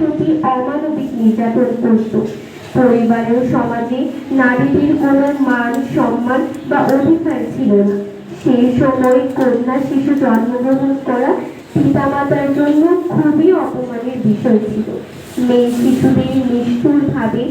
প্রতি অমানবিক নির্যাতন করত পরিবারে ও সমাজে নারীদের কোনো মান, সম্মান বা অধিকার ছিল না। সেই সময় কন্যা শিশু জন্মগ্রহণ করা পিতামাতার জন্য খুবই অপমানের বিষয় ছিল। মেয়ে শিশুদের নিষ্ঠুরভাবে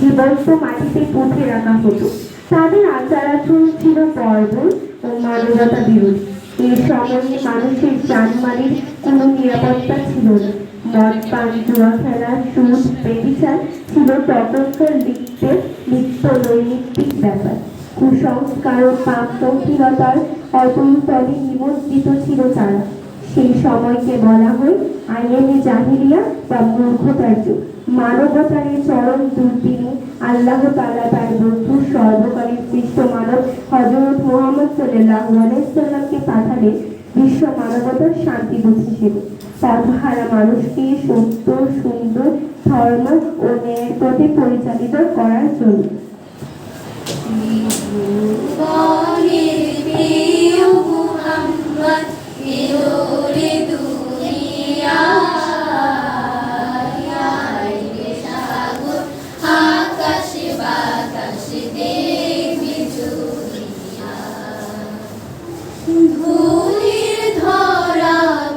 জীবন্ত মাটিতে পুঁতে রাখা হতো। তাদের আচার আচরণ ছিল বর্বর ও মানবতা বিরোধী এই সময়ে মানুষের জানমালের কোনো নিরাপত্তা ছিল না। মদ পান জুয়া খেলা সুদ বেবিচার ছিল তখনকার লিখতে লিপ্ত নৈমিত্তিক ব্যাপার কুসংস্কার ও পাপমুখীনতার অপন্তরে নিমজ্জিত ছিল তারা সেই সময়কে বলা হয় আইনে জাহিলিয়া বা মূর্খতার যুগ মানবতার এই চরম দুর্দিনে আল্লাহ তাআলা তার বন্ধু সর্বকালের সৃষ্ট মানব হযরত মুহাম্মদ সাল্লাল্লাহু আলাইহি সাল্লামকে পাঠালেন বিশ্ব মানবতার শান্তি হিসেবে পথহারা মানুষকে সত্য, সুন্দর ধর্ম ও ন্যায়ের পথে পরিচালিত করার জন্য। বনের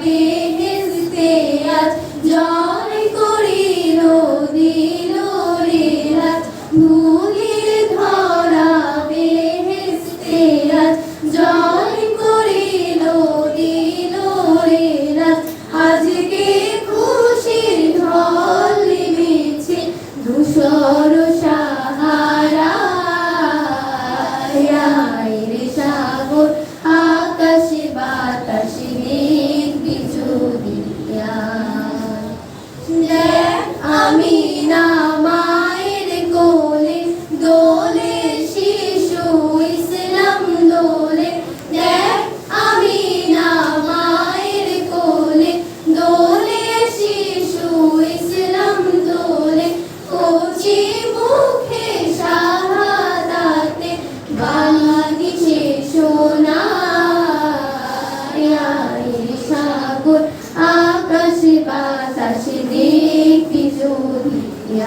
ধরা বেহেস্তে আজ জয় করিল ধুলির ধরা বেহেস্তে আজ জয় করিল দিল রে আজকে খুশির ঢল ধূসর সাহারা। সাগর, আকাশে বাতাসে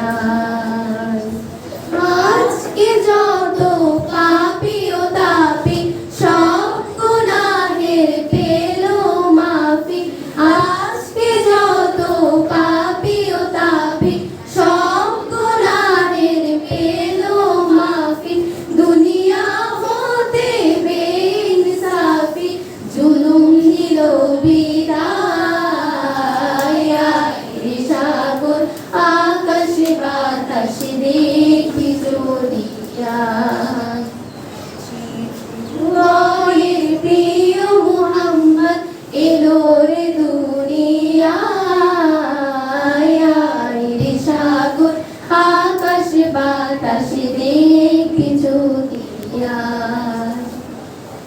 Yeah. যায়। ময়ের এলো রে দুনিয়ায়। সাগর আকাশ বাতাস দিয়ে